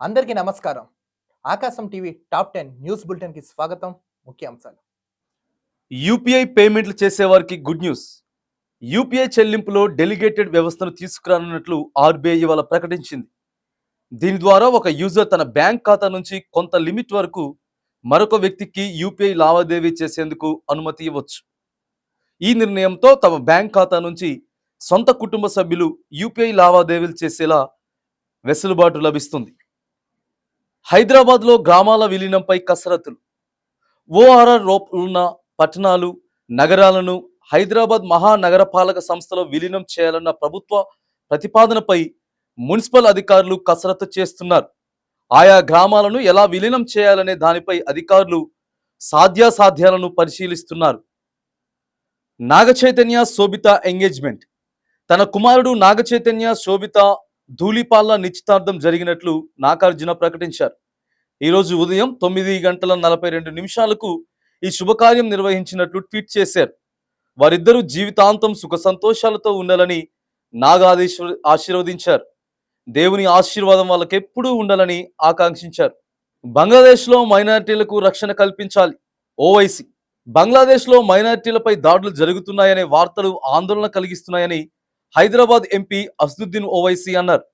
అందరికీ నమస్కారం. Aakasam TV top ten news బులెటిన్కి స్వాగతం. ముఖ్యాంశాలు యూపీఐ పేమెంట్లు చేసేవారికి గుడ్ న్యూస్. యూపీఐ చెల్లింపులో డెలిగేటెడ్ వ్యవస్థను తీసుకురానున్నట్లు ఆర్బీఐ ఇవాళ ప్రకటించింది. దీని ద్వారా ఒక యూజర్ తన బ్యాంక్ ఖాతా నుంచి కొంత లిమిట్ వరకు మరొక వ్యక్తికి యూపీఐ లావాదేవీ చేసేందుకు అనుమతి ఇవ్వచ్చు. ఈ నిర్ణయంతో తమ బ్యాంక్ ఖాతా నుంచి సొంత కుటుంబ సభ్యులు యూపీఐ లావాదేవీలు చేసేలా వెసులుబాటు లభిస్తుంది. హైదరాబాద్లో గ్రామాల విలీనంపై కసరత్తులు. ఓఆర్ఆర్ ఉన్న పట్టణాలు నగరాలను హైదరాబాద్ మహానగరపాలక సంస్థలో విలీనం చేయాలన్న ప్రభుత్వ ప్రతిపాదనపై మున్సిపల్ అధికారులు కసరత్తు చేస్తున్నారు. ఆయా గ్రామాలను ఎలా విలీనం చేయాలనే దానిపై అధికారులు సాధ్యాసాధ్యాలను పరిశీలిస్తున్నారు. నాగచైతన్య శోభిత ఎంగేజ్మెంట్. తన కుమారుడు నాగచైతన్య శోభిత ధూళిపాల్ల నిశ్చితార్థం జరిగినట్లు నాగార్జున ప్రకటించారు. ఈరోజు ఉదయం తొమ్మిది గంటల నలభై రెండు నిమిషాలకు ఈ శుభకార్యం నిర్వహించినట్లు ట్వీట్ చేశారు. వారిద్దరూ జీవితాంతం సుఖ సంతోషాలతో ఉండాలని నాగాదేశ్వర్ ఆశీర్వదించారు. దేవుని ఆశీర్వాదం వాళ్ళకి ఎప్పుడూ ఉండాలని ఆకాంక్షించారు. బంగ్లాదేశ్లో మైనారిటీలకు రక్షణ కల్పించాలి. ఓవైసీ. బంగ్లాదేశ్లో మైనారిటీలపై దాడులు జరుగుతున్నాయనే వార్తలు ఆందోళన కలిగిస్తున్నాయని హైదరాబాద్ ఎంపీ అసదుద్దీన్ ఓవైసీ అన్నారు.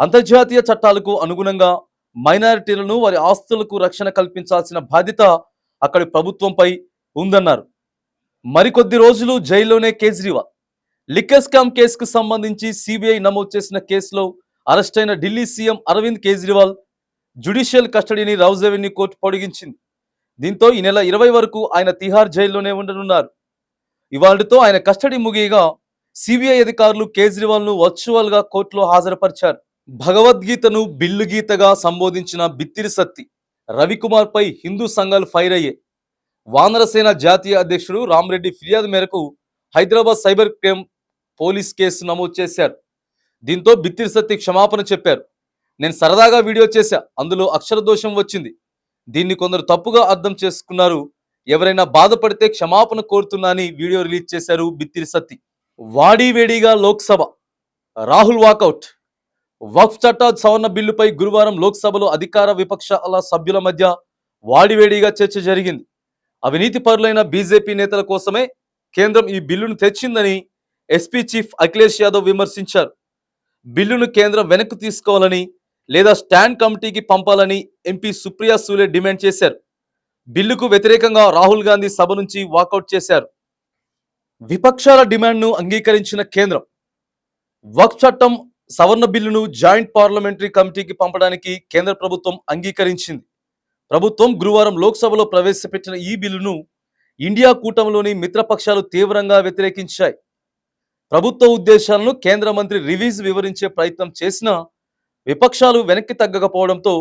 అంతర్జాతీయ చట్టాలకు అనుగుణంగా మైనారిటీలను వారి ఆస్తులకు రక్షణ కల్పించాల్సిన బాధ్యత అక్కడి ప్రభుత్వంపై ఉందన్నారు. మరికొద్ది రోజులు జైల్లోనే కేజ్రీవాల్. లిక్కర్ స్కామ్ కేసుకు సంబంధించి సిబిఐ నమోదు చేసిన కేసులో అరెస్ట్ అయిన ఢిల్లీ సీఎం అరవింద్ కేజ్రీవాల్ జ్యుడిషియల్ కస్టడీని రౌజ్ రెవెన్యూ కోర్టు పొడిగించింది. దీంతో ఈ నెల ఇరవై వరకు ఆయన తిహార్ జైల్లోనే ఉండనున్నారు. ఇవాళతో ఆయన కస్టడీ ముగియగా సిబిఐ అధికారులు కేజ్రీవాల్ను వర్చువల్గా కోర్టులో హాజరుపరిచారు. భగవద్గీతను బిల్లు గీతగా సంబోధించిన బిత్తిరి సత్తి రవికుమార్ పై హిందూ సంఘాలు ఫైర్ అయ్యాయి. వానరసేన జాతీయ అధ్యక్షుడు రామ్రెడ్డి ఫిర్యాదు మేరకు Hyderabad cyber crime police case నమోదు చేశారు. దీంతో బిత్తిరి సత్తి క్షమాపణ చెప్పారు. నేను సరదాగా వీడియో చేశా అందులో అక్షర దోషం వచ్చింది. దీన్ని కొందరు తప్పుగా అర్థం చేసుకున్నారు. ఎవరైనా బాధపడితే క్షమాపణ కోరుతున్నా అని వీడియో రిలీజ్ చేశారు బిత్తిరి సత్తి. వాడివేడిగా లోక్సభ. రాహుల్ వాకౌట్. వక్ఫ్ చట్ట సవరణ బిల్లుపై గురువారం లోక్సభలో అధికార విపక్షాల సభ్యుల మధ్య వాడివేడిగా చర్చ జరిగింది. అవినీతి పరులైన బీజేపీ నేతల కోసమే కేంద్రం ఈ బిల్లును తెచ్చిందని ఎస్పీ చీఫ్ అఖిలేష్ యాదవ్ విమర్శించారు. బిల్లును కేంద్రం వెనక్కి తీసుకోవాలని లేదా స్టాండ్ కమిటీకి పంపాలని ఎంపీ సుప్రియా సూలే డిమాండ్ చేశారు. బిల్లుకు వ్యతిరేకంగా రాహుల్ గాంధీ సభ నుంచి వాకౌట్ చేశారు. విపక్షాల డిమాండ్ను అంగీకరించిన కేంద్రం. వక్ చట్టం సవరణ బిల్లును జాయింట్ పార్లమెంటరీ కమిటీకి పంపడానికి కేంద్ర ప్రభుత్వం అంగీకరించింది. ప్రభుత్వం గురువారం లోక్సభలో ప్రవేశపెట్టిన ఈ బిల్లును ఇండియా కూటమిలోని మిత్రపక్షాలు తీవ్రంగా వ్యతిరేకించాయి. ప్రభుత్వ ఉద్దేశాలను కేంద్ర మంత్రి రివీజ్ వివరించే ప్రయత్నం చేసినా విపక్షాలు వెనక్కి తగ్గకపోవడంతో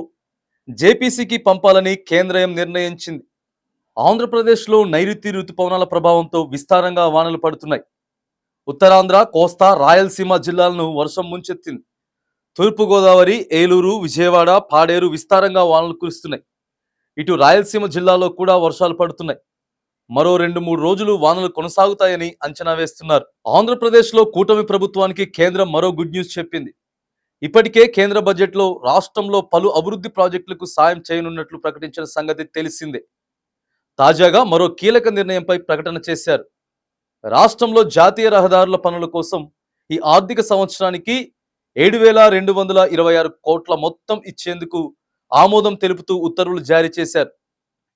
జేపీసీకి పంపాలని కేంద్రం నిర్ణయించింది. ఆంధ్రప్రదేశ్లో నైరుతి రుతుపవనాల ప్రభావంతో విస్తారంగా వానలు పడుతున్నాయి. ఉత్తరాంధ్ర కోస్తా రాయలసీమ జిల్లాలను వర్షం ముంచెత్తింది. తూర్పుగోదావరి ఏలూరు విజయవాడ పాడేరు విస్తారంగా వానలు కురుస్తున్నాయి. ఇటు రాయలసీమ జిల్లాలో కూడా వర్షాలు పడుతున్నాయి. మరో రెండు మూడు రోజులు వానలు కొనసాగుతాయని అంచనా వేస్తున్నారు. ఆంధ్రప్రదేశ్లో కూటమి ప్రభుత్వానికి కేంద్రం మరో గుడ్ న్యూస్ చెప్పింది. ఇప్పటికే కేంద్ర బడ్జెట్లో రాష్ట్రంలో పలు అభివృద్ధి ప్రాజెక్టులకు సాయం చేయనున్నట్లు ప్రకటించిన సంగతి తెలిసిందే. తాజాగా మరో కీలక నిర్ణయంపై ప్రకటన చేశారు. రాష్ట్రంలో జాతీయ రహదారుల పనుల కోసం ఈ ఆర్థిక సంవత్సరానికి ఏడు వేల రెండు వందల ఇరవై ఆరు కోట్ల మొత్తం ఇచ్చేందుకు ఆమోదం తెలుపుతూ ఉత్తర్వులు జారీ చేశారు.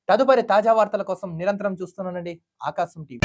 తదుపరి తాజా వార్తల కోసం నిరంతరం చూస్తున్నానండి ఆకాశం టీవీ.